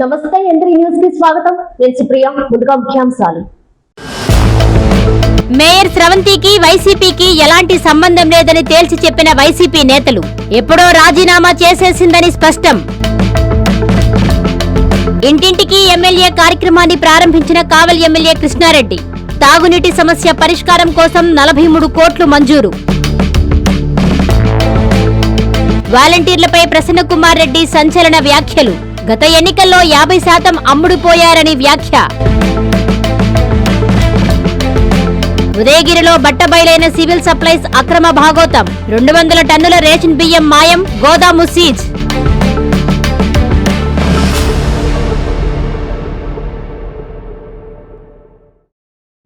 నమస్తే ఎంద్రి న్యూస్కి స్వాగతం? నేను సుప్రియ ముందుగా ముఖ్యాంశాలు. మేయర్ స్రవంతికి వైసీపీకి ఎలాంటి సంబంధం లేదని తేల్చి చెప్పిన వైసీపీ నేతలు ఎప్పుడో రాజీనామా చేసేసిందని స్పష్టం. ఇంటింటికి ఎమ్మెల్యే కార్యక్రమాన్ని ప్రారంభించిన కావల్ ఎమ్మెల్యే కృష్ణారెడ్డి తాగునీటి సమస్య పరిష్కారం కోసం నలభై మూడు కోట్లు మంజూరు. వాలంటీర్లపై ప్రసన్నకుమార్ రెడ్డి సంచలన వ్యాఖ్యలు. గత ఎన్నికల్లో యాభై శాతం అమ్ముడుపోయారని వ్యాఖ్య. ఉదయగిరిలో బట్టబయలైన సివిల్ సప్లైస్ అక్రమ భాగోతం. రెండు వందల టన్నుల రేషన్ బియ్యం మాయం గోదాము సీజ్.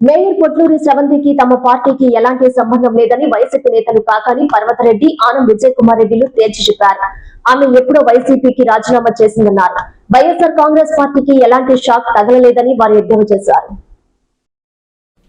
మేయర్ కొట్లూరి శ్రవంతికి తమ పార్టీకి ఎలాంటి సంబంధం లేదని వైసీపీ నేతలు కాకాని పర్వతరెడ్డి ఆనం విజయ్ కుమార్ రెడ్డిలు తేల్చి చెప్పారు. ఆమె ఎప్పుడో వైసీపీకి రాజీనామా చేసిందన్నారు. వైఎస్ఆర్ కాంగ్రెస్ పార్టీకి ఎలాంటి షాక్ తగలలేదని వారు ఎద్దేవా చేశారు.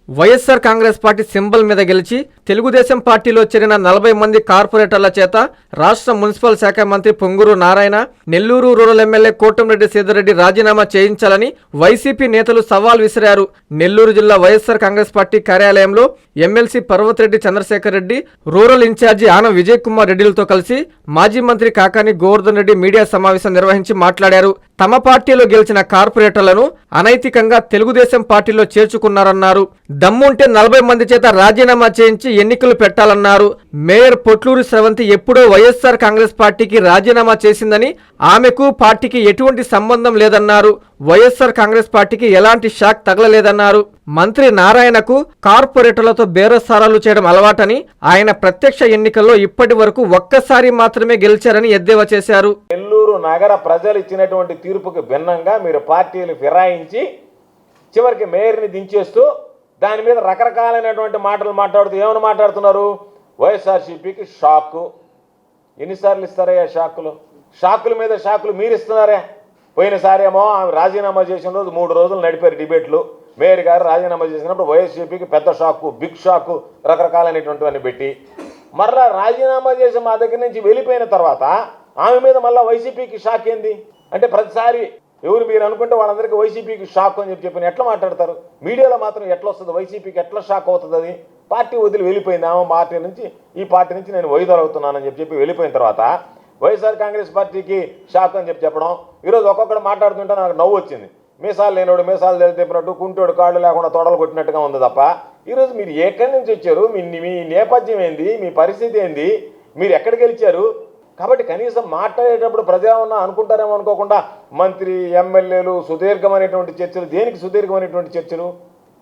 వైఎస్ఆర్ కాంగ్రెస్ పార్టీ సింబల్ మీద గెలిచి తెలుగుదేశం పార్టీలో చేరిన నలభై మంది కార్పొరేటర్ల చేత రాష్ట్ర మున్సిపల్ శాఖ మంత్రి పొంగూరు నారాయణ నెల్లూరు రూరల్ ఎమ్మెల్యే కోటంరెడ్డి సీతారెడ్డి రాజీనామా చేయించాలని వైసీపీ నేతలు సవాల్ విసిరారు. నెల్లూరు జిల్లా వైఎస్ఆర్ కాంగ్రెస్ పార్టీ కార్యాలయంలో MLC Parvathareddy Chandrasekhar Reddy rural incharge Anam Vijay Kumar రెడ్డిలతో కలిసి మాజీ మంత్రి కాకాని గోవర్ధన్ రెడ్డి మీడియా సమావేశం నిర్వహించి మాట్లాడారు. తమ పార్టీలో గెలిచిన కార్పొరేటర్లను అనైతికంగా తెలుగుదేశం పార్టీలో చేర్చుకున్నారన్నారు. దమ్ముంటే నలభై మంది చేత రాజీనామా చేయించి ఎన్నికలు పెట్టాలన్నారు. మేయర్ పొట్లూరి స్రవంతి ఎప్పుడో వైఎస్ఆర్ కాంగ్రెస్ పార్టీకి రాజీనామా చేసిందని ఆమెకు పార్టీకి ఎటువంటి సంబంధం లేదన్నారు. వైఎస్ఆర్ కాంగ్రెస్ పార్టీకి ఎలాంటి షాక్ తగలలేదన్నారు. మంత్రి నారాయణకు కార్పొరేటర్లతో బేరసారాలు చేయడం అలవాటని ఆయన ప్రత్యక్ష ఎన్నికల్లో ఇప్పటి వరకు ఒక్కసారి మాత్రమే గెలిచారని ఎద్దేవా చేశారు. నెల్లూరు నగర ప్రజలు ఇచ్చినటువంటి తీర్పుకు భిన్నంగా మీరు పార్టీలు ఫిరాయించి చివరికి మేయర్ని దించేస్తూ దాని మీద రకరకాలైనటువంటి మాటలు మాట్లాడుతూ ఏమని మాట్లాడుతున్నారు? వైఎస్ఆర్సీపీకి షాకు. ఎన్నిసార్లు ఇస్తారయ్యా షాకులు? షాకుల మీద షాకులు మీరు ఇస్తున్నారే పోయినసారేమో ఆమె రాజీనామా చేసిన రోజు మూడు రోజులు నడిపారు డిబేట్లు. మేయర్ గారు రాజీనామా చేసినప్పుడు వైఎస్సీపీకి పెద్ద షాకు బిగ్ షాకు రకరకాలైనటువంటివన్నీ పెట్టి. మరలా రాజీనామా చేసి మా దగ్గర నుంచి వెళ్ళిపోయిన తర్వాత ఆమె మీద మళ్ళీ వైసీపీకి షాక్ ఏంది? అంటే ప్రతిసారి ఎవరు మీరు అనుకుంటే వాళ్ళందరికీ వైసీపీకి షాక్ అని చెప్పి చెప్పిన ఎట్లా మాట్లాడతారు? మీడియాలో మాత్రం ఎట్లా వస్తుంది? వైసీపీకి ఎట్లా షాక్ అవుతుంది? అది పార్టీ వదిలి వెళ్ళిపోయింది ఆమె పార్టీ నుంచి ఈ పార్టీ నుంచి నేను వైదొలవుతున్నానని చెప్పి చెప్పి వెళ్ళిపోయిన తర్వాత వైఎస్ఆర్ కాంగ్రెస్ పార్టీకి షాక్ అని చెప్పి చెప్పడం ఈరోజు ఒక్కొక్కడు మాట్లాడుతుంటే నాకు నవ్వు వచ్చింది. మీసాలు లేనివాడు మీసాలు తెలిపినట్టు కుంటోడు కాళ్ళు లేకుండా తొడలు కొట్టినట్టుగా ఉంది తప్ప ఈరోజు మీరు ఎక్కడి నుంచి వచ్చారు? మీ మీ నేపథ్యం ఏంది? మీ పరిస్థితి ఏంది? మీరు ఎక్కడికి గెలిచారు కాబట్టి కనీసం మాట్లాడేటప్పుడు ప్రజామన్నా అనుకుంటారేమో అనుకోకుండా మంత్రి ఎమ్మెల్యేలు సుదీర్ఘమైనటువంటి చర్చలు దేనికి సుదీర్ఘమైనటువంటి చర్చలు?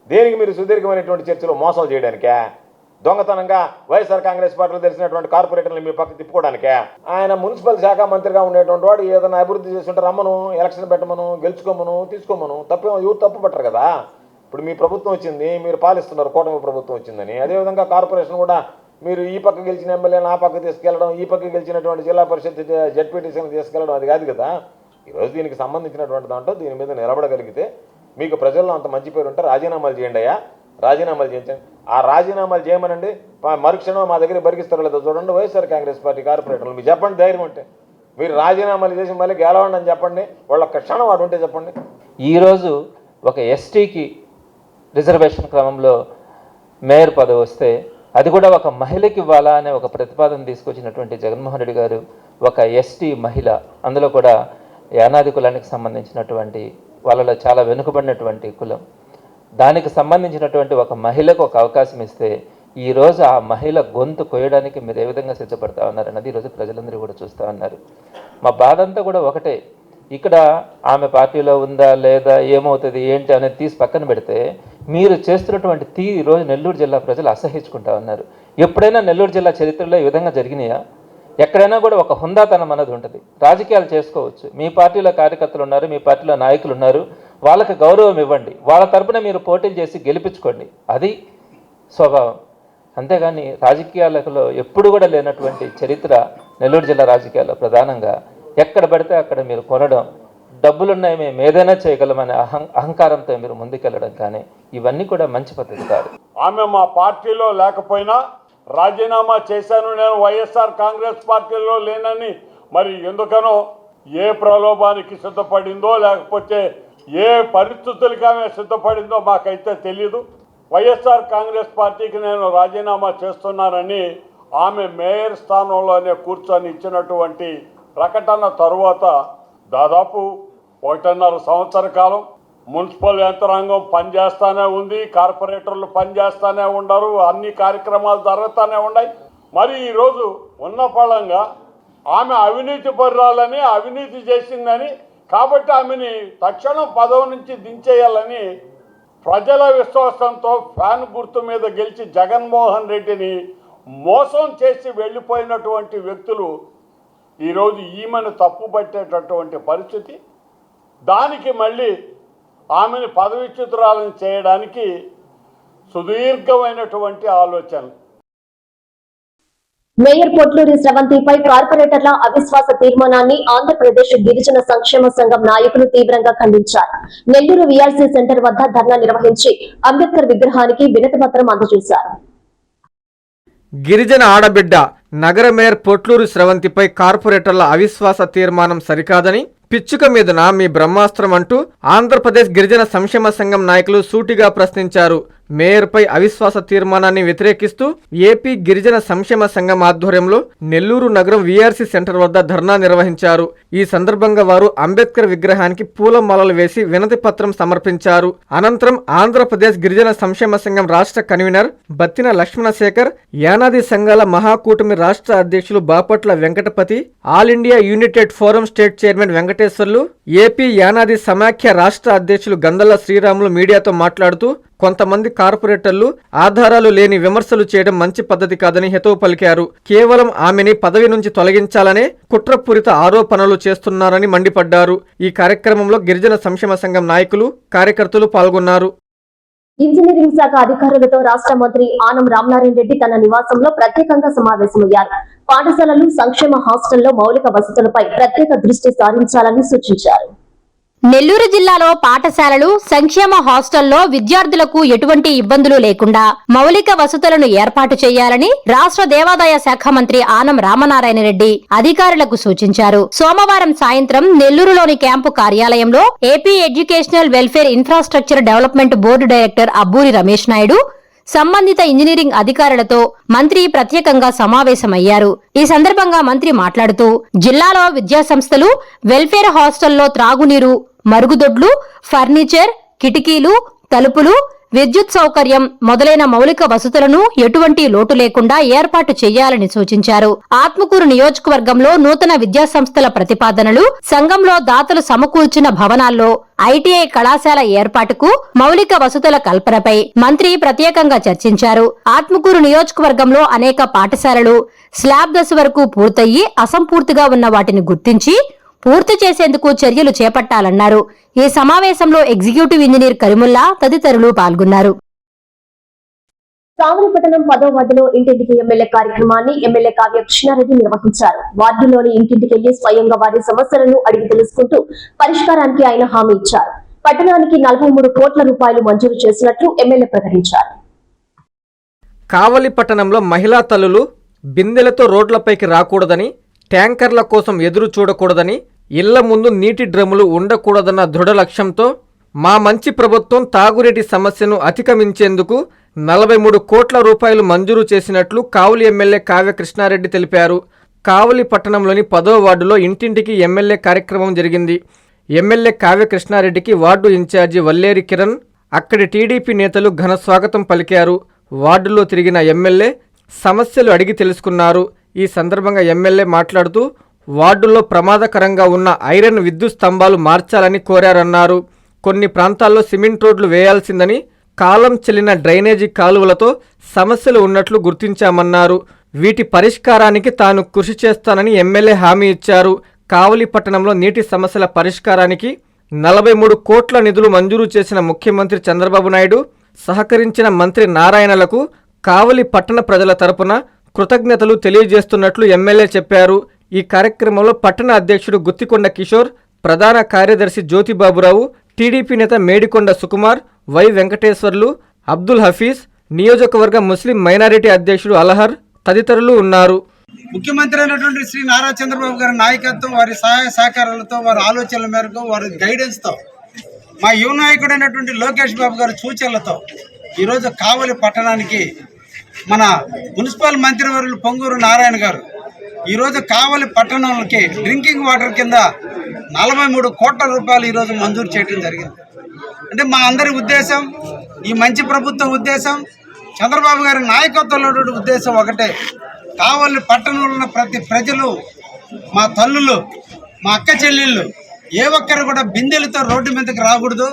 దేనికి మీరు సుదీర్ఘమైనటువంటి చర్చలు మోసం చేయడానికే? దొంగతనంగా వైఎస్ఆర్ కాంగ్రెస్ పార్టీలో తెలిసినటువంటి కార్పొరేటర్లు మీ పక్క తిప్పుకోవడానికే? ఆయన మున్సిపల్ శాఖ మంత్రిగా ఉండేటువంటి వాడు ఏదైనా అభివృద్ధి చేస్తుంటే రమ్మను ఎలక్షన్ పెట్టమను గెలుచుకోమను తీసుకోమను తప్పే ఎవరు తప్పు పట్టరు కదా? ఇప్పుడు మీ ప్రభుత్వం వచ్చింది మీరు పాలిస్తున్నారు కూటమి ప్రభుత్వం వచ్చిందని. అదేవిధంగా కార్పొరేషన్ కూడా మీరు ఈ పక్క గెలిచిన ఎమ్మెల్యేని ఆ పక్క తీసుకెళ్ళడం ఈ పక్క గెలిచినటువంటి జిల్లా పరిషత్ జడ్పీటీసీని తీసుకెళ్ళడం అది కాదు కదా. ఈరోజు దీనికి సంబంధించినటువంటి దాంట్లో దీని మీద నిలబడగలిగితే మీకు ప్రజల్లో అంత మంచి పేరు ఉంటే రాజీనామాలు చేయండి అయ్యా. రాజీనామాలు చేయించండి. ఆ రాజీనామాలు చేయమనండి. మరుక్షణం మా దగ్గర బరిగిస్తారో లేదో చూడండి. వైఎస్ఆర్ కాంగ్రెస్ పార్టీ కార్పొరేటర్లు మీరు చెప్పండి ధైర్యం ఉంటే. మీరు రాజీనామాలు చేసి మళ్ళీ గెలవండి అని చెప్పండి. వాళ్ళ ఒక్క క్షణం వాడు ఉంటే చెప్పండి. ఈరోజు ఒక ఎస్టీకి రిజర్వేషన్ క్రమంలో మేయర్ పదవి వస్తే అది కూడా ఒక మహిళకి ఇవ్వాలా అనే ఒక ప్రతిపాదన తీసుకొచ్చినటువంటి జగన్మోహన్ రెడ్డి గారు ఒక ఎస్టీ మహిళ. అందులో కూడా యానాది కులానికి సంబంధించినటువంటి వాళ్ళలో చాలా వెనుకబడినటువంటి కులం. దానికి సంబంధించినటువంటి ఒక మహిళకు ఒక అవకాశం ఇస్తే ఈరోజు ఆ మహిళ గొంతు కొయ్యడానికి మీరు ఏ విధంగా సిద్ధపడతా ఉన్నారన్నది ఈరోజు ప్రజలందరూ కూడా చూస్తూ ఉన్నారు. మా బాధ అంతా కూడా ఒకటే. ఇక్కడ ఆమె పార్టీలో ఉందా లేదా ఏమవుతుంది ఏంటి అనేది తీసి పక్కన పెడితే మీరు చేస్తున్నటువంటి తీ ఈరోజు నెల్లూరు జిల్లా ప్రజలు అసహించుకుంటా ఉన్నారు. ఎప్పుడైనా నెల్లూరు జిల్లా చరిత్రలో ఈ విధంగా జరిగినాయా? ఎక్కడైనా కూడా ఒక హుందాతనం అన్నది ఉంటుంది. రాజకీయాలు చేసుకోవచ్చు. మీ పార్టీలో కార్యకర్తలు ఉన్నారు మీ పార్టీలో నాయకులు ఉన్నారు. వాళ్ళకి గౌరవం ఇవ్వండి. వాళ్ళ తరపున మీరు పోటీలు చేసి గెలిపించుకోండి. అది స్వభావం. అంతేగాని రాజకీయాలలో ఎప్పుడు కూడా లేనటువంటి చరిత్ర నెల్లూరు జిల్లా రాజకీయాల్లో ప్రధానంగా ఎక్కడ పడితే అక్కడ మీరు కొనడం డబ్బులున్నాయి మేము ఏదైనా చేయగలమనే అహం అహంకారంతో మీరు ముందుకెళ్ళడం కానీ ఇవన్నీ కూడా మంచి పద్ధతి కాదు. ఆమె మా పార్టీలో లేకపోయినా రాజీనామా చేశాను నేను వైఎస్ఆర్ కాంగ్రెస్ పార్టీలో లేనని. మరి ఎందుకనో ఏ ప్రలోభానికి సిద్ధపడిందో లేకపోతే ఏ పరిస్థితులకి ఆమె సిద్ధపడిందో మాకైతే తెలియదు వైఎస్ఆర్ కాంగ్రెస్ పార్టీకి నేను రాజీనామా చేస్తున్నానని ఆమె మేయర్ స్థానంలోనే కూర్చొని ఇచ్చినటువంటి ప్రకటన తరువాత దాదాపు ఒకటిన్నర సంవత్సర కాలం మున్సిపల్ యంత్రాంగం పనిచేస్తానే ఉంది కార్పొరేటర్లు పనిచేస్తానే ఉండరు అన్ని కార్యక్రమాలు జరుగుతూనే ఉన్నాయి. మరి ఈరోజు ఉన్న ఫలంగా ఆమె అవినీతి పరిరాలని అవినీతి చేసిందని కాబట్టి ఆమెని తక్షణం పదవి నుంచి దించేయాలని ప్రజల విశ్వాసంతో ఫ్యాన్ గుర్తు మీద గెలిచి జగన్మోహన్ రెడ్డిని మోసం చేసి వెళ్ళిపోయినటువంటి వ్యక్తులు ఈరోజు ఈమెను తప్పు పట్టేటటువంటి పరిస్థితి. దానికి మళ్ళీ ఆమెను పదవిచ్యుతురాలను చేయడానికి సుదీర్ఘమైనటువంటి ఆలోచనలు మేయర్ పొట్లూరి స్రవంతిపై కార్పొరేటర్ల అవిశ్వాస తీర్మానాన్ని ఆంధ్రప్రదేశ్ గిరిజన సంక్షేమ సంఘం నాయకులు తీవ్రంగా ఖండించారు. నెల్లూరు వీఆర్సీ సెంటర్ వద్ద ధర్నా నిర్వహించి అంబేద్కర్ విగ్రహానికి వినతి పత్రం అందజేశారు. గిరిజన ఆడబిడ్డ నగర మేయర్ పొట్లూరు స్రవంతిపై కార్పొరేటర్ల అవిశ్వాస తీర్మానం సరికాదని పిచ్చుక మీదన మీ బ్రహ్మాస్త్రం అంటూ ఆంధ్రప్రదేశ్ గిరిజన సంక్షేమ సంఘం నాయకులు సూటిగా ప్రశ్నించారు. మేయర్పై అవిశ్వాస తీర్మానాన్ని వ్యతిరేకిస్తూ ఏపీ గిరిజన సంక్షేమ సంఘం ఆధ్వర్యంలో నెల్లూరు నగరం వీఆర్సీ సెంటర్ వద్ద ధర్నా నిర్వహించారు. ఈ సందర్భంగా వారు అంబేద్కర్ విగ్రహానికి పూలమాలలు వేసి వినతి పత్రం సమర్పించారు. అనంతరం ఆంధ్రప్రదేశ్ గిరిజన సంక్షేమ సంఘం రాష్ట్ర కన్వీనర్ బత్తిన లక్ష్మణశేఖర్ యానాది సంఘాల మహాకూటమి రాష్ట్ర అధ్యక్షులు Bapatla Venkatapathi all India united forum state chairman Venkateswarlu AP Yanadi సమాఖ్య రాష్ట్ర అధ్యక్షులు గందల శ్రీరాములు మీడియాతో మాట్లాడుతూ కొంతమంది కార్పొరేటర్లు ఆధారాలు లేని విమర్శలు చేయడం మంచి పద్ధతి కాదని హితవు పలికారు. కేవలం ఆమెని పదవి నుంచి తొలగించాలనే కుట్రపూరిత ఆరోపణలు చేస్తున్నారని మండిపడ్డారు. ఈ కార్యక్రమంలో గిరిజన సంక్షేమ సంఘం నాయకులు కార్యకర్తలు పాల్గొన్నారు. ఇంజనీరింగ్ శాఖ అధికారులతో రాష్ట్ర మంత్రి ఆనం రామనారాయణ రెడ్డి తన నివాసంలో ప్రత్యేకంగా సమావేశమయ్యారు. పాఠశాలలు సంక్షేమ హాస్టల్లో మౌలిక వసతులపై ప్రత్యేక దృష్టి సారించాలని సూచించారు. నెల్లూరు జిల్లాలో పాఠశాలలు సంక్షేమ హాస్టల్లో విద్యార్థులకు ఎటువంటి ఇబ్బందులు లేకుండా మౌలిక వసతులను ఏర్పాటు చేయాలని రాష్ట్ర దేవాదాయ శాఖ మంత్రి ఆనం రామనారాయణ రెడ్డి అధికారులకు సూచించారు. సోమవారం సాయంత్రం నెల్లూరులోని క్యాంపు కార్యాలయంలో AP educational welfare infrastructure development board director Abburi Ramesh Naidu సంబంధిత ఇంజనీరింగ్ అధికారులతో మంత్రి ప్రత్యేకంగా సమావేశమయ్యారు. ఈ సందర్భంగా మంత్రి మాట్లాడుతూ జిల్లాలో విద్యాసంస్థలు వెల్ఫేర్ హాస్టల్లో త్రాగునీరు మరుగుదొడ్లు ఫర్నిచర్ కిటికీలు తలుపులు విద్యుత్ సౌకర్యం మొదలైన మౌలిక వసతులను ఎటువంటి లోటు లేకుండా ఏర్పాటు చేయాలని సూచించారు. ఆత్మకూరు నియోజకవర్గంలో నూతన విద్యాసంస్థల ప్రతిపాదనలు సంఘంలో దాతలు సమకూర్చిన భవనాల్లో ఐటీఐ కళాశాల ఏర్పాటుకు మౌలిక వసతుల కల్పనపై మంత్రి ప్రత్యేకంగా చర్చించారు. ఆత్మకూరు నియోజకవర్గంలో అనేక పాఠశాలలు స్లాబ్ దశ వరకు పూర్తయి అసంపూర్తిగా ఉన్న వాటిని గుర్తించి పూర్తి చేసేందుకు చర్యలు చేపట్టాలన్నారు. ఈ సమావేశంలో ఎగ్జిక్యూటివ్ ఇంజనీర్ కరిముల్లా తదితరులు పాల్గొన్నారు. కావలిపట్టణం పదో వార్డులో ఇంటింటికి ఎమ్మెల్యే కార్యక్రమాన్ని ఎమ్మెల్యే కావ్య కృష్ణారెడ్డి నిర్వహించారు. వార్డులోని ఇంటింటికెళ్ళి స్వయంగా వారి సమస్యలను అడిగి తెలుసుకుంటూ పరిష్కారానికి ఆయన హామీ ఇచ్చారు. పట్టణానికి నలభై మూడు కోట్ల రూపాయలు మంజూరు చేసినట్లు ఎమ్మెల్యే ప్రకటించారు. కావలి పట్టణంలో మహిళా తల్లులు బిందెలతో రోడ్లపైకి రాకూడదని ట్యాంకర్ల కోసం ఎదురు చూడకూడదని ఇళ్ళ ముందు నీటి డ్రమ్ములు ఉండకూడదన్న దృఢ లక్ష్యంతో మా మంచి ప్రభుత్వం తాగునీటి సమస్యను అధిగమించేందుకు నలభై మూడు కోట్ల రూపాయలు మంజూరు చేసినట్లు కావులి ఎమ్మెల్యే కావ్య కృష్ణారెడ్డి తెలిపారు. కావలి పట్టణంలోని పదో వార్డులో ఇంటింటికి ఎమ్మెల్యే కార్యక్రమం జరిగింది. MLA Kavya కృష్ణారెడ్డికి ward in charge Valleri Kiran అక్కడి టీడీపీ నేతలు ఘన స్వాగతం పలికారు. వార్డులో తిరిగిన ఎమ్మెల్యే సమస్యలు అడిగి తెలుసుకున్నారు. ఈ సందర్భంగా ఎమ్మెల్యే మాట్లాడుతూ వార్డుల్లో ప్రమాదకరంగా ఉన్న ఐరన్ విద్యుత్ స్తంభాలు మార్చాలని కోరారన్నారు. కొన్ని ప్రాంతాల్లో సిమెంట్ రోడ్లు వేయాల్సిందని కాలం చెల్లిన డ్రైనేజీ కాలువలతో సమస్యలు ఉన్నట్లు గుర్తించామన్నారు. వీటి పరిష్కారానికి తాను కృషి చేస్తానని ఎమ్మెల్యే హామీ ఇచ్చారు. కావలి పట్టణంలో నీటి సమస్యల పరిష్కారానికి నలభై మూడు కోట్ల నిధులు మంజూరు చేసిన ముఖ్యమంత్రి చంద్రబాబు నాయుడు సహకరించిన మంత్రి నారాయణలకు కావలి పట్టణ ప్రజల తరపున కృతజ్ఞతలు తెలియజేస్తున్నట్లు ఎమ్మెల్యే చెప్పారు. ఈ కార్యక్రమంలో పట్టణ అధ్యక్షుడు గుత్తికొండ కిషోర్ ప్రధాన కార్యదర్శి జ్యోతిబాబురావు టీడీపీ నేత మేడికొండ సుకుమార్ వై వెంకటేశ్వర్లు అబ్దుల్ హఫీజ్ నియోజకవర్గ ముస్లిం మైనారిటీ అధ్యక్షుడు అలహర్ తదితరులు ఉన్నారు. ముఖ్యమంత్రి అయినటువంటి శ్రీ నారా చంద్రబాబు గారి నాయకత్వం వారి సహాయ సహకారాలతో వారి ఆలోచనల మేరకు వారి గైడెన్స్తో మా యువ నాయకుడు అయినటువంటి లోకేష్ బాబు గారి సూచనలతో ఈరోజు కావలి పట్టణానికి మన మున్సిపల్ మంత్రివర్యులు పొంగూరు నారాయణ గారు ఈరోజు కావలి పట్టణంలోకి డ్రింకింగ్ వాటర్ కింద నలభై మూడు కోట్ల రూపాయలు ఈరోజు మంజూరు చేయడం జరిగింది. అంటే మా అందరి ఉద్దేశం ఈ మంచి ప్రభుత్వం ఉద్దేశం చంద్రబాబు గారి నాయకత్వంలో ఉద్దేశం ఒకటే. కావలి పట్టణంలో ఉన్న ప్రతి ప్రజలు మా తల్లులు మా అక్క చెల్లెళ్ళు ఏ ఒక్కరు కూడా బిందెలతో రోడ్డు మీదకి రాకూడదు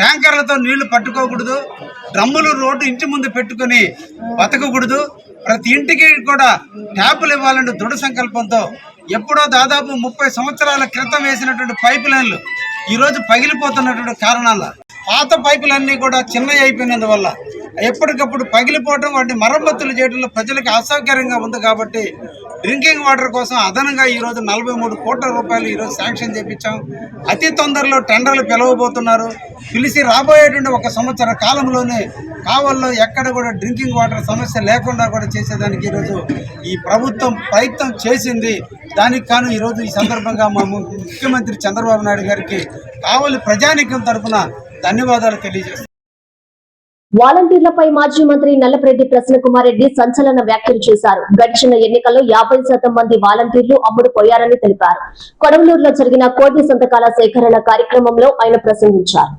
ట్యాంకర్లతో నీళ్ళు పట్టుకోకూడదు డ్రమ్ములు రోడ్డు ఇంటి ముందు పెట్టుకొని బతకకూడదు ప్రతి ఇంటికి కూడా ట్యాపులు ఇవ్వాలంటే దృఢ సంకల్పంతో ఎప్పుడో దాదాపు ముప్పై సంవత్సరాల క్రితం వేసినటువంటి పైప్ లైన్లు ఈరోజు పగిలిపోతున్నటువంటి కారణాల పాత పైపులన్నీ కూడా చిన్నవి అయిపోయినందువల్ల ఎప్పటికప్పుడు పగిలిపోవడం వాటి మరమ్మతులు చేయడంలో ప్రజలకు అసౌకర్యంగా ఉంది కాబట్టి డ్రింకింగ్ వాటర్ కోసం అదనంగా ఈరోజు నలభై మూడు కోట్ల రూపాయలు ఈరోజు శాంక్షన్ చేపించాం. అతి తొందరలో టెండర్లు పిలవబోతున్నారు. పిలిచి రాబోయేటువంటి ఒక సంవత్సర కాలంలోనే కావల్లో ఎక్కడ కూడా డ్రింకింగ్ వాటర్ సమస్య లేకుండా కూడా చేసేదానికి ఈరోజు ఈ ప్రభుత్వం ప్రయత్నం చేసింది. దానికి కాను ఈరోజు ఈ సందర్భంగా మా ముఖ్యమంత్రి చంద్రబాబు నాయుడు గారికి కావలి ప్రజానికం తరఫున ధన్యవాదాలు తెలియజేస్తాం వాలంటీర్లపై మాజీ మంత్రి నల్లపరెడ్డి ప్రసన్నకుమార్ రెడ్డి సంచలన వ్యాఖ్యలు చేశారు. గడిచిన ఎన్నికల్లో యాభై శాతం మంది వాలంటీర్లు అమ్ముడుపోయారని తెలిపారు. కొడవలూరులో జరిగిన కోటి సంతకాల సేకరణ కార్యక్రమంలో ఆయన ప్రసంగించారు.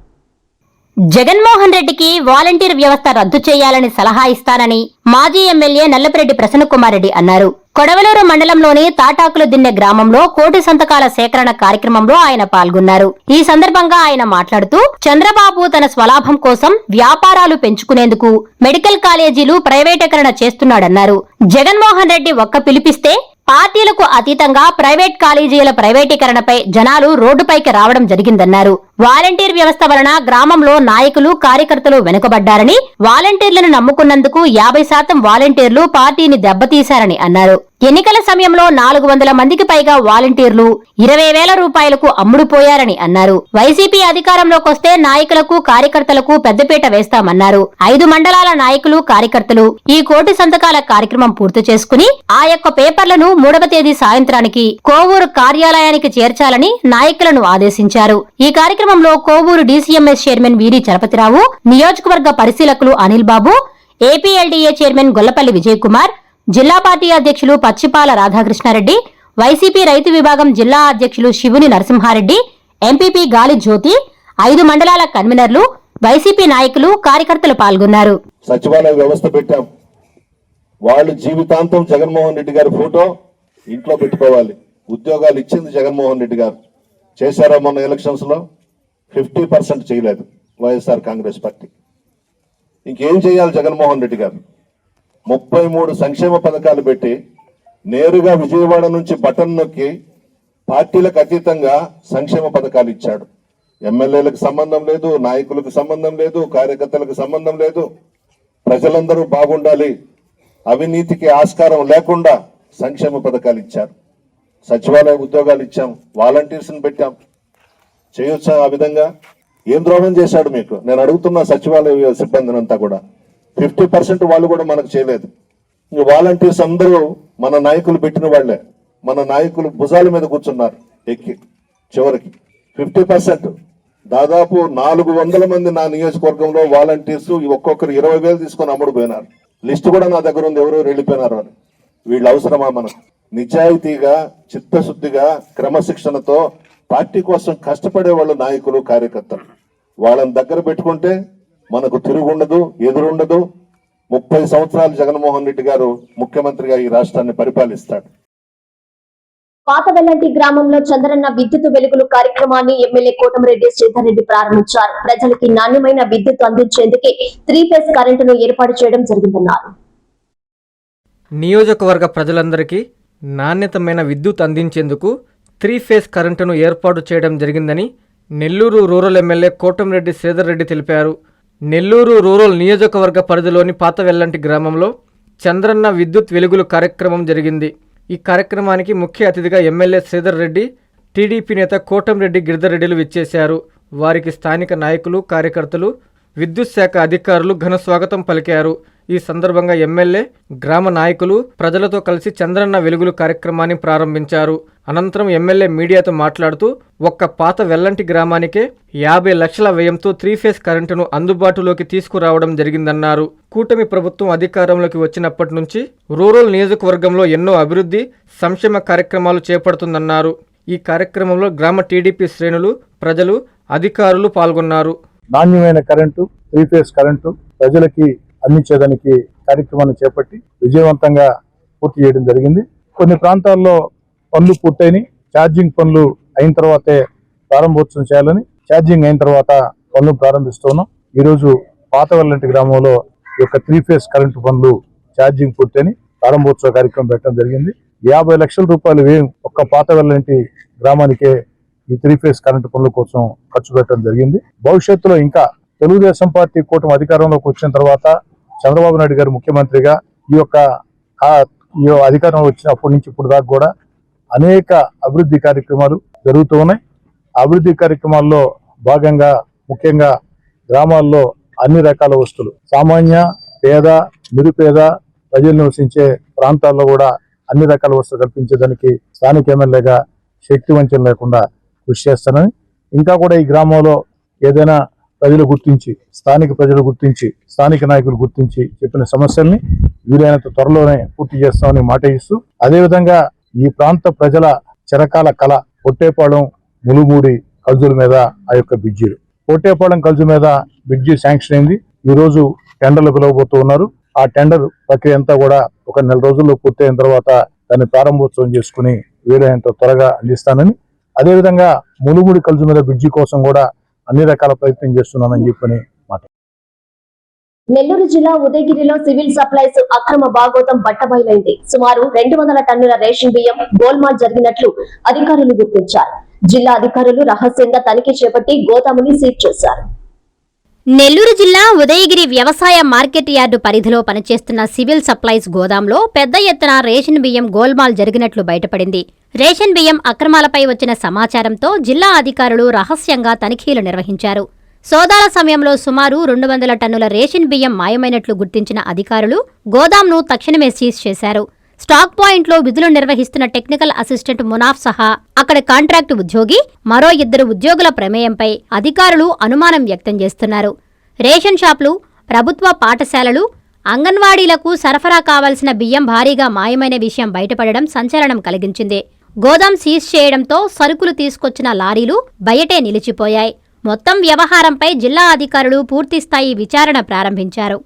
జగన్మోహన్ రెడ్డికి వాలంటీర్ వ్యవస్థ రద్దు చేయాలని సలహా ఇస్తానని మాజీ ఎమ్మెల్యే నల్లపరెడ్డి ప్రసన్నకుమార్ రెడ్డి అన్నారు. కొడవలూరు మండలంలోని తాటాకులు దిన్నె గ్రామంలో కోటి సంతకాల సేకరణ కార్యక్రమంలో ఆయన పాల్గొన్నారు. ఈ సందర్భంగా ఆయన మాట్లాడుతూ చంద్రబాబు తన స్వలాభం కోసం వ్యాపారాలు పెంచుకునేందుకు మెడికల్ కాలేజీలు ప్రైవేటీకరణ చేస్తున్నాడన్నారు. జగన్మోహన్ రెడ్డి ఒక్క పిలిపిస్తే పార్టీలకు అతీతంగా ప్రైవేట్ కాలేజీల ప్రైవేటీకరణపై జనాలు రోడ్డుపైకి రావడం జరిగిందన్నారు. వాలంటీర్ వ్యవస్థ వలన గ్రామంలో నాయకులు కార్యకర్తలు వెనుకబడ్డారని వాలంటీర్లను నమ్ముకున్నందుకు యాభై శాతం వాలంటీర్లు పార్టీని దెబ్బతీశారని అన్నారు. ఎన్నికల సమయంలో నాలుగు వందల మందికి పైగా వాలంటీర్లు ఇరవై వేల రూపాయలకు అమ్ముడుపోయారని అన్నారు. వైసీపీ అధికారంలోకొస్తే నాయకులకు కార్యకర్తలకు పెద్దపీట వేస్తామన్నారు. ఐదు మండలాల నాయకులు కార్యకర్తలు ఈ కోటి సంతకాల కార్యక్రమం పూర్తి చేసుకుని ఆ యొక్క పేపర్లను మూడవ తేదీ సాయంత్రానికి కోవూరు కార్యాలయానికి చేర్చాలని నాయకులను ఆదేశించారు. ఈ కార్యక్రమంలో కోవూరు డీసీఎంఎస్ చైర్మన్ వీరి చలపతిరావు నియోజకవర్గ పరిశీలకులు అనిల్ బాబు ఏపీఎల్డీఏ చైర్మన్ గొల్లపల్లి విజయ్ కుమార్ జిల్లా పార్టీ అధ్యక్షులు పచ్చిపాల రాధాకృష్ణారెడ్డి వైసీపీ రైతు విభాగం జిల్లా అధ్యక్షులు శివుని నరసింహారెడ్డి ఎంపీపీ గాలి జ్యోతి ఐదు మండలాల కన్వీనర్లు వైసీపీ నాయకులు కార్యకర్తలు పాల్గొన్నారు. సచివాలయ వ్యవస్థ పెట్టాం. వాళ్ళు జీవితాంతం జగన్మోహన్ రెడ్డి గారి ఫోటో ఇంట్లో పెట్టుకోవాలి. ఉద్యోగాలు ఇచ్చింది జగన్మోహన్ రెడ్డి గారు. చేశారా మొన్న ఎలక్షన్స్లో ఫిఫ్టీ పర్సెంట్ చేయలేదు వైఎస్ఆర్ కాంగ్రెస్ పార్టీ. ఇంకేం చేయాలి జగన్మోహన్ రెడ్డి గారు? ముప్పై మూడు సంక్షేమ పథకాలు పెట్టి నేరుగా విజయవాడ నుంచి బటన్ నొక్కి పార్టీలకు అతీతంగా సంక్షేమ పథకాలు ఇచ్చాడు. ఎమ్మెల్యేలకు సంబంధం లేదు నాయకులకు సంబంధం లేదు కార్యకర్తలకు సంబంధం లేదు. ప్రజలందరూ బాగుండాలి. అవినీతికి ఆస్కారం లేకుండా సంక్షేమ పథకాలు ఇచ్చారు. సచివాలయ ఉద్యోగాలు ఇచ్చాం వాలంటీర్స్ని పెట్టాం. చేయొచ్చా ఆ విధంగా? ఏం ద్రోహం చేశాడు మీకు? నేను అడుగుతున్న సచివాలయ సిబ్బందిని అంతా కూడా. ఫిఫ్టీ పర్సెంట్ వాళ్ళు కూడా మనకు చేయలేదు. ఇంక వాలంటీర్స్ అందరూ మన నాయకులు పెట్టిన వాళ్ళే. మన నాయకులు భుజాల మీద కూర్చున్నారు ఎక్కి చివరికి. Fifty percent. దాదాపు నాలుగు వందల మంది నా నియోజకవర్గంలో వాలంటీర్స్ ఒక్కొక్కరు ఇరవై వేలు తీసుకొని అమ్ముడు పోయినారు లిస్ట్ కూడా నా దగ్గర ఉంది ఎవరు వెళ్ళిపోయినారు అని వీళ్ళు అవసరమా మనకు? నిజాయితీగా చిత్తశుద్ధిగా క్రమశిక్షణతో పార్టీ కోసం కష్టపడే వాళ్ళు నాయకులు కార్యకర్తలు. వాళ్ళని దగ్గర పెట్టుకుంటే మనకు తిరుగుండదు ఎదురుండదు ముప్పై సంవత్సరాలు జగన్మోహన్ రెడ్డి గారు ముఖ్యమంత్రిగా ఈ రాష్ట్రాన్ని పరిపాలిస్తాడు. పాత వెల్లంటి గ్రామంలో చంద్రన్న విద్యుత్ వెలుగులు కార్యక్రమాన్ని ఎమ్మెల్యే కోటమిరెడ్డి శ్రీధర్ రెడ్డి ప్రారంభించారు. ప్రజలకి నాణ్యమైన విద్యుత్ అందించేందుకే త్రీ ఫేజ్ కరెంటును ఏర్పాటు చేయడం జరిగిందన్నారు. నియోజకవర్గ ప్రజలందరికీ నాణ్యతమైన విద్యుత్ అందించేందుకు త్రీ ఫేజ్ కరెంటును ఏర్పాటు చేయడం జరిగిందని నెల్లూరు రూరల్ ఎమ్మెల్యే కోటంరెడ్డి శ్రీధర్ రెడ్డి తెలిపారు. నెల్లూరు రూరల్ నియోజకవర్గ పరిధిలోని పాత వెల్లంటి గ్రామంలో చంద్రన్న విద్యుత్ వెలుగులు కార్యక్రమం జరిగింది. ఈ కార్యక్రమానికి ముఖ్య అతిథిగా ఎమ్మెల్యే శ్రీధర్ రెడ్డి టీడీపీ నేత కోటంరెడ్డి గిరిధర్ రెడ్డిలు విచ్చేశారు. వారికి స్థానిక నాయకులు కార్యకర్తలు విద్యుత్ శాఖ అధికారులు ఘన స్వాగతం పలికారు. ఈ సందర్భంగా ఎమ్మెల్యే గ్రామ నాయకులు ప్రజలతో కలిసి చంద్రన్న వెలుగులు కార్యక్రమాన్ని ప్రారంభించారు. అనంతరం ఎమ్మెల్యే మీడియాతో మాట్లాడుతూ ఒక్క పాత వెల్లంటి గ్రామానికే యాభై లక్షల వ్యయంతో త్రీ ఫేస్ కరెంటును అందుబాటులోకి తీసుకురావడం జరిగిందన్నారు. కూటమి ప్రభుత్వం అధికారంలోకి వచ్చినప్పటి నుంచి రూరల్ నియోజకవర్గంలో ఎన్నో అభివృద్ధి సంక్షేమ కార్యక్రమాలు చేపడుతుందన్నారు. ఈ కార్యక్రమంలో గ్రామ టీడీపీ శ్రేణులు ప్రజలు అధికారులు పాల్గొన్నారు. నాణ్యమైన కరెంటు త్రీ ఫేస్ కరెంటు ప్రజలకి అందించేదానికి కార్యక్రమాన్ని చేపట్టి విజయవంతంగా పూర్తి చేయడం జరిగింది. కొన్ని ప్రాంతాల్లో పనులు పూర్తయినాయి. ఛార్జింగ్ పనులు అయిన తర్వాతే ప్రారంభోత్సవం చేయాలని ఛార్జింగ్ అయిన తర్వాత పనులు ప్రారంభిస్తున్నాం ఈరోజు పాతవల్లంటి గ్రామంలో ఈ యొక్క త్రీ ఫేస్ కరెంటు పనులు ఛార్జింగ్ పూర్తయినాయి. ప్రారంభోత్సవ కార్యక్రమం పెట్టడం జరిగింది. యాభై లక్షల రూపాయలు వ్యయం ఒక్క పాతవల్లంటి గ్రామానికే ఈ త్రీ ఫేస్ కరెంటు పనుల కోసం ఖర్చు పెట్టడం జరిగింది. భవిష్యత్తులో ఇంకా తెలుగుదేశం పార్టీ కూటమి అధికారంలోకి వచ్చిన తర్వాత చంద్రబాబు నాయుడు గారు ముఖ్యమంత్రిగా ఈ యొక్క ఈ అధికారంలో వచ్చినప్పటి నుంచి ఇప్పుడు దాకా కూడా అనేక అభివృద్ధి కార్యక్రమాలు జరుగుతూ ఉన్నాయి. అభివృద్ధి కార్యక్రమాల్లో భాగంగా ముఖ్యంగా గ్రామాల్లో అన్ని రకాల వస్తువులు సామాన్య పేద నిరుపేద ప్రజలు నివసించే ప్రాంతాల్లో కూడా అన్ని రకాల వస్తువులు కల్పించేదానికి స్థానిక ఎమ్మెల్యేగా శక్తి వంచన లేకుండా కృషి చేస్తానని. ఇంకా కూడా ఈ గ్రామంలో ఏదైనా ప్రజలు గుర్తించి స్థానిక ప్రజలు గుర్తించి స్థానిక నాయకులు గుర్తించి చెప్పిన సమస్యల్ని వీలైనంత త్వరలోనే పూర్తి చేస్తామని మాట ఇస్తూ అదేవిధంగా ఈ ప్రాంత ప్రజల చిరకాల కళ పొట్టేపాళెం ములుమూడి కల్జుల మీద ఆ యొక్క బిడ్జీలు పొట్టేపాళెం కల్జు మీద బిడ్జీ శాంక్షన్ అయింది. ఈరోజు టెండర్లు పిలవబోతూ ఉన్నారు. ఆ టెండర్ ప్రక్రియ అంతా కూడా ఒక నెల రోజుల్లో పూర్తయిన తర్వాత దాన్ని ప్రారంభోత్సవం చేసుకుని వీలైనంత త్వరగా అందిస్తానని అదేవిధంగా ములుగుడి కలుసు మీద బ్రిడ్జి కోసం కూడా అన్ని రకాల ప్రయత్నం చేస్తున్నానని చెప్పని మాట. నెల్లూరు జిల్లా ఉదయగిరిలో సివిల్ సప్లైస్ అక్రమ భాగోతం బట్టబయలైంది. సుమారు రెండు వందల టన్నుల రేషన్ బియ్యం గోల్మాల్ జరిగినట్లు అధికారులు గుర్తించారు. జిల్లా అధికారులు రహస్యంగా తనిఖీ చేపట్టి గోదాముని సీజ్ చేశారు. నెల్లూరు జిల్లా ఉదయగిరి వ్యవసాయ మార్కెట్ యార్డు పరిధిలో పనిచేస్తున్న సివిల్ సప్లైస్ గోదాంలో పెద్ద ఎత్తున రేషన్ బియ్యం గోల్మాల్ జరిగినట్లు బయటపడింది. రేషన్ బియ్యం అక్రమాలపై వచ్చిన సమాచారంతో జిల్లా అధికారులు రహస్యంగా తనిఖీలు నిర్వహించారు. సోదాల సమయంలో సుమారు రెండు వందల టన్నుల రేషన్ బియ్యం మాయమైనట్లు గుర్తించిన అధికారులు గోదాంను తక్షణమే సీజ్ చేశారు. స్టాక్ పాయింట్లో విధులు నిర్వహిస్తున్న టెక్నికల్ అసిస్టెంట్ మునాఫ్ సహా అక్కడ కాంట్రాక్టు ఉద్యోగి మరో ఇద్దరు ఉద్యోగుల ప్రమేయంపై అధికారులు అనుమానం వ్యక్తం చేస్తున్నారు. రేషన్ షాపులు ప్రభుత్వ పాఠశాలలు అంగన్వాడీలకు సరఫరా కావాల్సిన బియ్యం భారీగా మాయమైన విషయం బయటపడడం సంచలనం కలిగించింది. గోదాం సీజ్ చేయడంతో సరుకులు తీసుకొచ్చిన లారీలు బయటే నిలిచిపోయాయి. మొత్తం వ్యవహారంపై జిల్లా అధికారులు పూర్తిస్థాయి విచారణ ప్రారంభించారు.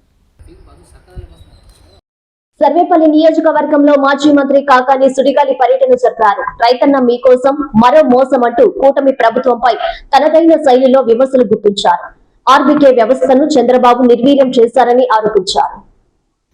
సర్వేపల్లి నియోజకవర్గంలో మాజీ మంత్రి కాకాని సుడిగాలి పర్యటన జరిపారు రైతన్న మీకోసం మరో మోసం అంటూ కూటమి ప్రభుత్వంపై తనదైన శైలిలో విమర్శలు గుప్పించారు. ఆర్బీకే వ్యవస్థను చంద్రబాబు నిర్వీర్యం చేశారని ఆరోపించారు.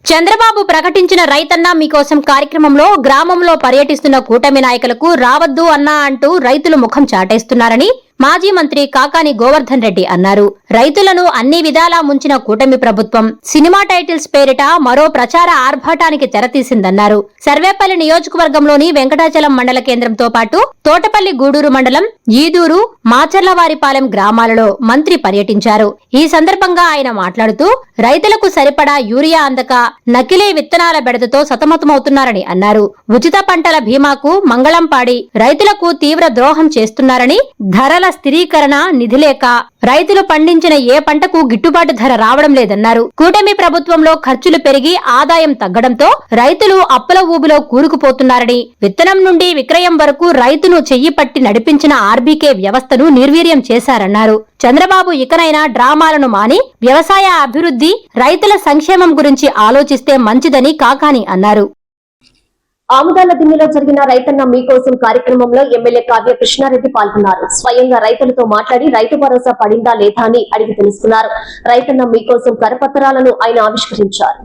చంద్రబాబు ప్రకటించిన రైతన్న మీకోసం కార్యక్రమంలో గ్రామంలో పర్యటిస్తున్న కూటమి నాయకులకు రావద్దు అన్నా అంటూ రైతులు ముఖం చాటేస్తున్నారని మాజీ మంత్రి కాకాని గోవర్ధన్ రెడ్డి అన్నారు. రైతులను అన్ని విధాలా ముంచిన కూటమి ప్రభుత్వం సినిమా టైటిల్స్ పేరిట మరో ప్రచార ఆర్భాటానికి తెరతీసిందన్నారు. సర్వేపల్లి నియోజకవర్గంలోని వెంకటాచలం మండల కేంద్రంతో పాటు తోటపల్లి గూడూరు మండలం ఈదూరు మాచర్లవారిపాలెం గ్రామాలలో మంత్రి పర్యటించారు. ఈ సందర్భంగా ఆయన మాట్లాడుతూ రైతులకు సరిపడా యూరియా అందక నకిలీ విత్తనాల బెడదతో సతమతమవుతున్నారని అన్నారు. ఉచిత పంటల బీమాకు మంగళం పాడి రైతులకు తీవ్ర ద్రోహం చేస్తున్నారని ధరల స్థిరీకరణ నిధి లేక రైతులు పండించిన ఏ పంటకు గిట్టుబాటు ధర రావడం లేదన్నారు. కూటమి ప్రభుత్వంలో ఖర్చులు పెరిగి ఆదాయం తగ్గడంతో రైతులు అప్పుల ఊబిలో కూరుకుపోతున్నారని విత్తనం నుండి విక్రయం వరకు రైతును చెయ్యి పట్టి నడిపించిన ఆర్బీకే వ్యవస్థను నిర్వీర్యం చేశారన్నారు. చంద్రబాబు ఇకనైనా డ్రామాలను మాని వ్యవసాయ అభివృద్ధి రైతుల సంక్షేమం గురించి ఆలోచిస్తే మంచిదని కాకాని అన్నారు. ఆముదాల దిన్నెలో జరిగిన రైతన్న మీకోసం కార్యక్రమంలో ఎమ్మెల్యే కావ్య కృష్ణారెడ్డి పాల్గొన్నారు. స్వయంగా రైతులతో మాట్లాడి రైతు భరోసా పడిందా లేదా అని అడిగి తెలుసుకున్నారు. రైతన్న మీకోసం కరపత్రాలను ఆయన ఆవిష్కరించారు.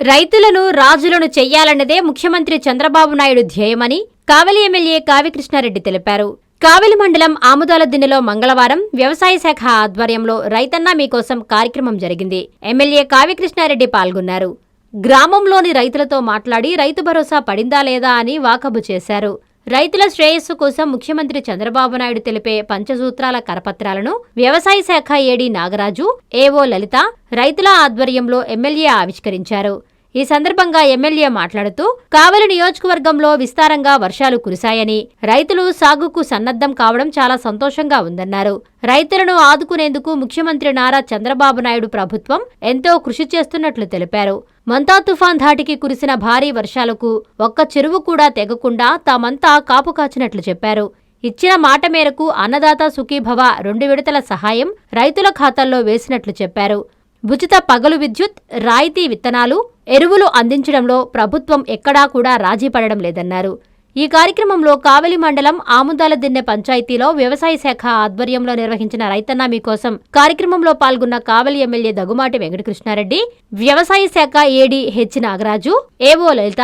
రైతులను రాజులను చెయ్యాలన్నదే ముఖ్యమంత్రి చంద్రబాబు నాయుడు ధ్యేయమని కావలి ఎమ్మెల్యే కావ్యకృష్ణారెడ్డి తెలిపారు. కావలి మండలం ఆముదాల దిన్నెలో మంగళవారం వ్యవసాయ శాఖ ఆధ్వర్యంలో రైతన్న మీకోసం కార్యక్రమం జరిగింది. ఎమ్మెల్యే కావ్యకృష్ణారెడ్డి పాల్గొన్నారు. గ్రామంలోని రైతులతో మాట్లాడి రైతు భరోసా పడిందా లేదా? అని వాకబు చేశారు. రైతుల శ్రేయస్సు కోసం ముఖ్యమంత్రి చంద్రబాబు నాయుడు తెలిపే పంచసూత్రాల కరపత్రాలను వ్యవసాయ శాఖ ఏడీ నాగరాజు ఏవో లలిత రైతుల ఆధ్వర్యంలో ఎమ్మెల్యే ఆవిష్కరించారు. ఈ సందర్భంగా ఎమ్మెల్యే మాట్లాడుతూ కావలి నియోజకవర్గంలో విస్తారంగా వర్షాలు కురిశాయని రైతులు సాగుకు సన్నద్ధం కావడం చాలా సంతోషంగా ఉందన్నారు. రైతులను ఆదుకునేందుకు ముఖ్యమంత్రి నారా చంద్రబాబు నాయుడు ప్రభుత్వం ఎంతో కృషి చేస్తున్నట్లు తెలిపారు. మంతా తుఫాన్ ధాటికి కురిసిన భారీ వర్షాలకు ఒక్క చెరువు కూడా తెగకుండా తామంతా కాపు కాచినట్లు చెప్పారు. ఇచ్చిన మాట మేరకు అన్నదాత సుఖీభవ రెండు విడతల సహాయం రైతుల ఖాతాల్లో వేసినట్లు చెప్పారు. ఉచిత పగలు విద్యుత్ రాయితీ విత్తనాలు ఎరువులు అందించడంలో ప్రభుత్వం ఎక్కడా కూడా రాజీ పడడం లేదన్నారు. ఈ కార్యక్రమంలో కావలి మండలం ఆముదాల దిన్నె పంచాయతీలో వ్యవసాయ శాఖ ఆధ్వర్యంలో నిర్వహించిన రైతన్న మీకోసం కార్యక్రమంలో పాల్గొన్న కావలి ఎమ్మెల్యే దగుమాటి వెంకటకృష్ణారెడ్డి వ్యవసాయ శాఖ AD H Nagaraju AO Lalitha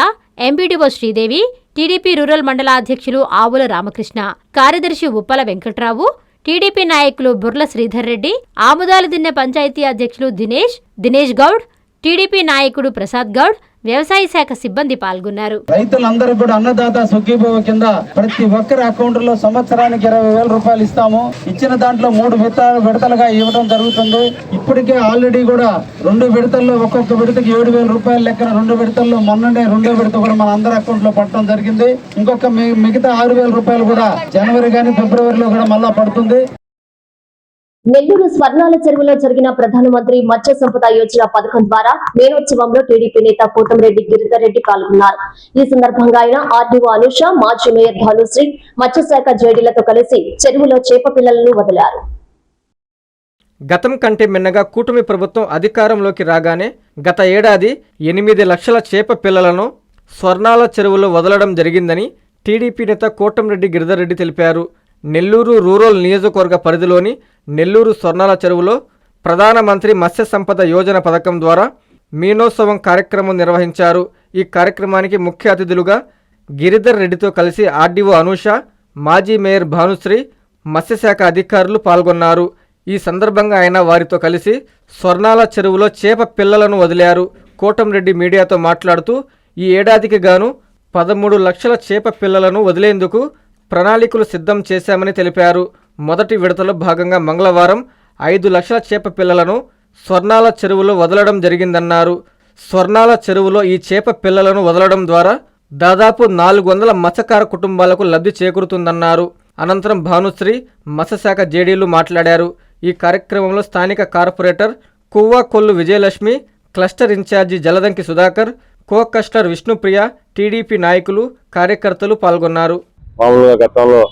MPDO Sridevi TDP rural మండల అధ్యక్షులు ఆవుల రామకృష్ణ కార్యదర్శి ఉప్పల వెంకట్రావు టీడీపీ నాయకులు బుర్ల శ్రీధర్ రెడ్డి ఆముదాలు దిన్నె పంచాయతీ అధ్యక్షులు దినేష్ దినేష్ గౌడ్ టీడీపీ నాయకుడు ప్రసాద్ గౌడ్ వ్యవసాయ శాఖ సిబ్బంది పాల్గొన్నారు. రైతులందరూ కూడా అన్నదాత సుఖీభవ కింద ప్రతి ఒక్కరి అకౌంట్లో సంవత్సరానికి ఇరవై వేల రూపాయలు ఇస్తాము. ఇచ్చిన దాంట్లో మూడు విడతలు విడతలుగా ఇవ్వడం జరుగుతుంది. ఇప్పటికే ఆల్రెడీ కూడా రెండు విడతల్లో ఒక్కొక్క విడతకి ఏడు వేల రూపాయల లెక్కన రెండు విడతల్లో మొన్ననే రెండో విడత కూడా మన అందరి అకౌంట్లో పడటం జరిగింది. ఇంకొక మిగతా ఆరు వేల రూపాయలు కూడా జనవరి గానీ ఫిబ్రవరిలో కూడా మళ్ళా పడుతుంది. నెల్లూరు స్వర్ణాల చెరువులో జరిగిన ప్రధానమంత్రి మత్స్య సంపద యోజన పథకం ద్వారా మేనోత్సవంలో టీడీపీ నేత కోటంరెడ్డి గిరిధర్ రెడ్డి పాల్గొన్నారు. ఈ సందర్భంగా ఆయన ఆర్డీఓ అనుష మాజీ మేయర్ భానుశ్రీ మత్స్యశాఖ జేడీలతో కలిసి చెరువులో చేప పిల్లలను వదిలారు. గతం కంటే మిన్నగా కూటమి ప్రభుత్వం అధికారంలోకి రాగానే గత ఏడాది ఎనిమిది లక్షల చేప పిల్లలను స్వర్ణాల చెరువులో వదలడం జరిగిందని టీడీపీ నేత కోటంరెడ్డి గిరిధర్ రెడ్డి తెలిపారు. నెల్లూరు రూరల్ నియోజకవర్గ పరిధిలోని నెల్లూరు స్వర్ణాల చెరువులో ప్రధానమంత్రి మత్స్య సంపద యోజన పథకం ద్వారా మీనోత్సవం కార్యక్రమం నిర్వహించారు. ఈ కార్యక్రమానికి ముఖ్య అతిథులుగా గిరిధర్ రెడ్డితో కలిసి ఆర్డీఓ అనూష మాజీ మేయర్ భానుశ్రీ మత్స్యశాఖ అధికారులు పాల్గొన్నారు. ఈ సందర్భంగా ఆయన వారితో కలిసి స్వర్ణాల చెరువులో చేప పిల్లలను వదిలారు. కోటంరెడ్డి మీడియాతో మాట్లాడుతూ ఈ ఏడాదికి గాను పదమూడు లక్షల చేప పిల్లలను వదిలేందుకు ప్రణాళికలు సిద్ధం చేశామని తెలిపారు. మొదటి విడతలో భాగంగా మంగళవారం ఐదు లక్షల చేప పిల్లలను స్వర్ణాల చెరువులో వదలడం జరిగిందన్నారు. స్వర్ణాల చెరువులో ఈ చేప పిల్లలను వదలడం ద్వారా దాదాపు నాలుగు వందల మత్స్యకార కుటుంబాలకు లబ్ధి చేకూరుతుందన్నారు. అనంతరం భానుశ్రీ మత్స్యశాఖ జేడీలు మాట్లాడారు. ఈ కార్యక్రమంలో స్థానిక corporator Kuvva Kollu Vijayalakshmi cluster incharge Jaladanki Sudhakar co cluster Vishnupriya TDP నాయకులు కార్యకర్తలు పాల్గొన్నారు. మామూలుగా గతంలో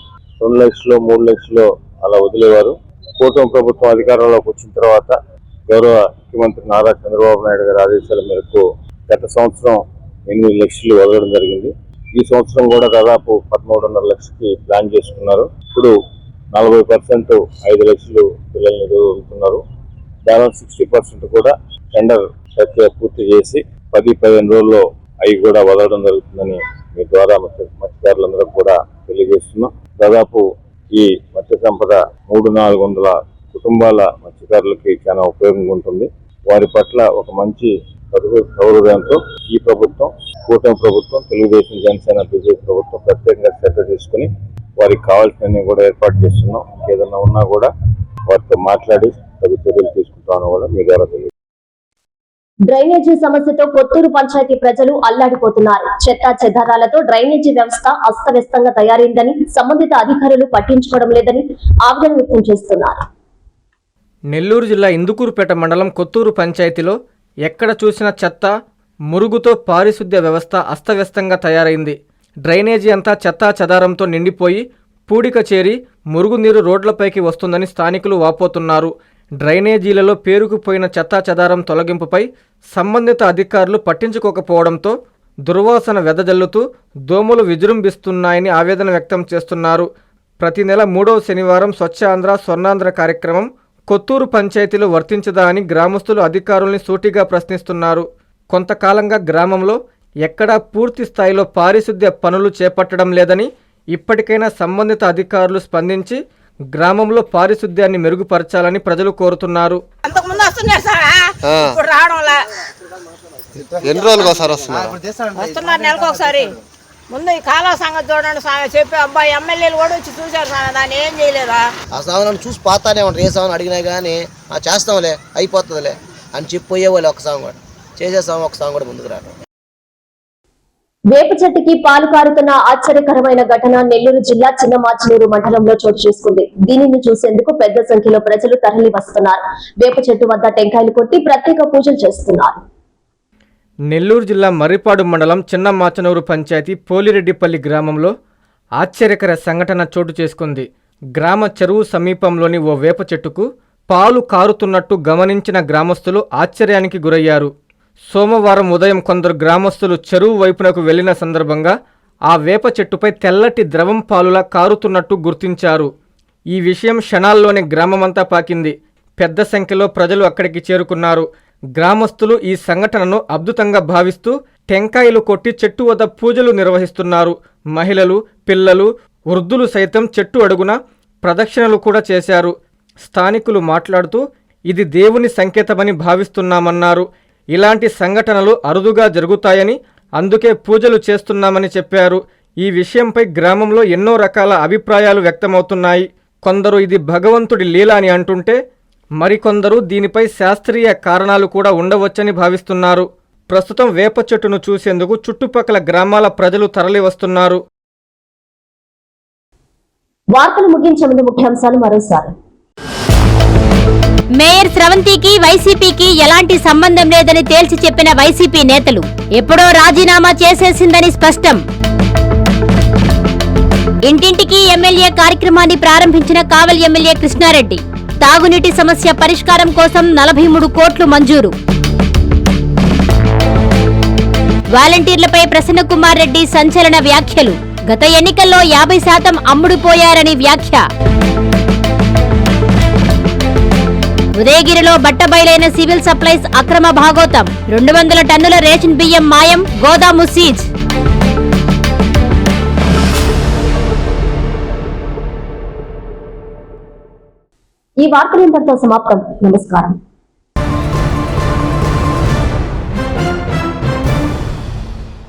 రెండు లక్షలు మూడు లక్షలు అలా వదిలేవారు. కూటమి ప్రభుత్వం అధికారంలోకి వచ్చిన తర్వాత గౌరవ ముఖ్యమంత్రి నారా చంద్రబాబు నాయుడు గారి ఆదేశాల మేరకు గత సంవత్సరం ఎనిమిది లక్షలు వదలడం జరిగింది. ఈ సంవత్సరం కూడా దాదాపు పదమూడున్నర లక్షకి ప్లాన్ చేసుకున్నారు. ఇప్పుడు నలభై పర్సెంట్ ఐదు లక్షలు పిల్లల్ని వదులుతున్నారు. బ్యాలెన్స్ సిక్స్టీ పర్సెంట్ కూడా టెండర్ ప్రక్రియ పూర్తి చేసి పది పదిహేను రోజుల్లో అవి కూడా వదలడం జరుగుతుందని మీ ద్వారా మత్స్యకారులందరూ కూడా తెలియజేస్తున్నాం. దాదాపు ఈ మత్స్య సంపద మూడు నాలుగు వందల కుటుంబాల మత్స్యకారులకి చాలా ఉపయోగంగా ఉంటుంది. వారి పట్ల ఒక మంచి సౌహృ- సౌహృదయంతో ఈ ప్రభుత్వం కూటమి ప్రభుత్వం తెలుగుదేశం జనసేన బీజేపీ ప్రభుత్వం ప్రత్యేకంగా శ్రద్ధ తీసుకుని వారికి కావాల్సినవి కూడా ఏర్పాటు చేస్తున్నాం. ఇంకేదన్నా ఉన్నా కూడా వారితో మాట్లాడి తగు చర్యలు తీసుకుంటామని కూడా మీ ద్వారా తెలియజేస్తున్నాం. డ్రైనేజీ సమస్యతో కొత్తూరు పంచాయతీ ప్రజలు అల్లాడిపోతున్నారు. చెత్త చెదారాలతో డ్రైనేజీ వ్యవస్థ అస్తవ్యస్తంగా తయారైందని సంబంధిత అధికారులు పట్టించుకోవడం లేదని ఆవేదన వ్యక్తం చేస్తున్నారు. నెల్లూరు జిల్లా ఇందుకూరుపేట మండలం కొత్తూరు పంచాయతీలో ఎక్కడ చూసినా చెత్త మురుగుతో పారిశుద్ధ్య వ్యవస్థ అస్తవ్యస్తంగా తయారైంది. డ్రైనేజీ అంతా చెత్తా చెదారంతో నిండిపోయి పూడిక చేరి మురుగునీరు రోడ్లపైకి వస్తుందని స్థానికులు వాపోతున్నారు. డ్రైనేజీలలో పేరుకుపోయిన చెత్తాచెదారం తొలగింపుపై సంబంధిత అధికారులు పట్టించుకోకపోవడంతో దుర్వాసన వెదజల్లుతూ దోమలు విజృంభిస్తున్నాయని ఆవేదన వ్యక్తం చేస్తున్నారు. ప్రతి నెల మూడవ శనివారం స్వచ్ఛ ఆంధ్ర స్వర్ణాంధ్ర కార్యక్రమం కొత్తూరు పంచాయతీలో వర్తించదా అని గ్రామస్తులు అధికారుల్ని సూటిగా ప్రశ్నిస్తున్నారు. కొంతకాలంగా గ్రామంలో ఎక్కడా పూర్తి స్థాయిలో పారిశుద్ధ్య పనులు చేపట్టడం లేదని ఇప్పటికైనా సంబంధిత అధికారులు స్పందించి గ్రామంలో పారిశుద్ధ్యాన్ని మెరుగుపరచాలని ప్రజలు కోరుతున్నారు. అంతకు ముందు వస్తున్నారు ఎన్ని రోజులకు ఒకసారి వస్తున్నారు? వస్తున్నారు నెలకు ఒకసారి. ముందు ఈ కాలా సంగతి చూడండి స్వామి. చెప్పి అబ్బాయి ఎమ్మెల్యేలు కూడా వచ్చి చూశారు స్వామి. దాన్ని ఏం చేయలేదా? ఆ సామాను చూసి పోతానే ఉంటారు ఏ సామాను అడిగినా కానీ ఆ చేస్తాంలే అయిపోతుందిలే అని చెప్పి పోయేవాళ్ళు ఒక సాంగ్ కూడా చేసే సాంగ్ ఒక సాంగ్ కూడా ముందుకు రావడం. వేప చెట్టుకి పాలు కారుతున్న ఆశ్చర్యకరమైన ఘటన నెల్లూరు జిల్లా చిన్నమాచనూరు మండలంలో చోటు చేసుకుంది. దీనిని చూసేందుకు పెద్ద సంఖ్యలో ప్రజలు తరలి వస్తున్నారు. వేప చెట్టు వద్ద టెంకాయలు కొట్టి ప్రత్యేక పూజలు చేస్తున్నారు. నెల్లూరు జిల్లా మర్రిపాడు మండలం చిన్నమాచనూరు పంచాయతీ పోలిరెడ్డిపల్లి గ్రామంలో ఆశ్చర్యకర సంఘటన చోటు చేసుకుంది. గ్రామ చెరువు సమీపంలోని ఓ వేప చెట్టుకు పాలు కారుతున్నట్టు గమనించిన గ్రామస్తులు ఆశ్చర్యానికి గురయ్యారు. సోమవారం ఉదయం కొందరు గ్రామస్తులు చెరువు వైపునకు వెళ్ళిన సందర్భంగా ఆ వేప చెట్టుపై తెల్లటి ద్రవం పాలులా కారుతున్నట్టు గుర్తించారు. ఈ విషయం క్షణాల్లోనే గ్రామమంతా పాకింది. పెద్ద సంఖ్యలో ప్రజలు అక్కడికి చేరుకున్నారు. గ్రామస్తులు ఈ సంఘటనను అద్భుతంగా భావిస్తూ టెంకాయలు కొట్టి చెట్టు వద్ద పూజలు నిర్వహిస్తున్నారు. మహిళలు పిల్లలు వృద్ధులు సైతం చెట్టు అడుగున ప్రదక్షిణలు కూడా చేశారు. స్థానికులు మాట్లాడుతూ ఇది దేవుని సంకేతమని భావిస్తున్నామన్నారు. ఇలాంటి సంఘటనలు అరుదుగా జరుగుతాయని అందుకే పూజలు చేస్తున్నామని చెప్పారు. ఈ విషయంపై గ్రామంలో ఎన్నో రకాల అభిప్రాయాలు వ్యక్తమవుతున్నాయి. కొందరు ఇది భగవంతుడి లీల అని అంటుంటే మరికొందరు దీనిపై శాస్త్రీయ కారణాలు కూడా ఉండవచ్చని భావిస్తున్నారు. ప్రస్తుతం వేప చెట్టును చూసేందుకు చుట్టుపక్కల గ్రామాల ప్రజలు తరలి వస్తున్నారు వార్తలు ముగించే ముందు ముఖ్యాంశాలు మరోసారి. మేయర్ స్రవంతికి వైసీపీకి ఎలాంటి సంబంధం లేదని తేల్చి చెప్పిన వైసీపీ నేతలు ఎప్పుడో రాజీనామా చేసేసిందని స్పష్టం. ఇంటింటికి ఎమ్మెల్యే కార్యక్రమాన్ని ప్రారంభించిన కావలి ఎమ్మెల్యే కృష్ణారెడ్డి తాగునీటి సమస్య పరిష్కారం కోసం నలభై మూడు కోట్లు మంజూరు. వాలంటీర్లపై ప్రసన్నకుమార్ రెడ్డి సంచలన వ్యాఖ్యలు గత ఎన్నికల్లో యాభై శాతం అమ్ముడుపోయారని వ్యాఖ్య. ఉదయగిరిలో బట్టబయలైన సివిల్ సప్లైస్ అక్రమ భాగోతం. రెండు వందల టన్నుల రేషన్ బియ్యం మాయం గోదాము సీజ్. ఈ వార్తలు ఇంతటితో సమాప్తం. నమస్కారం.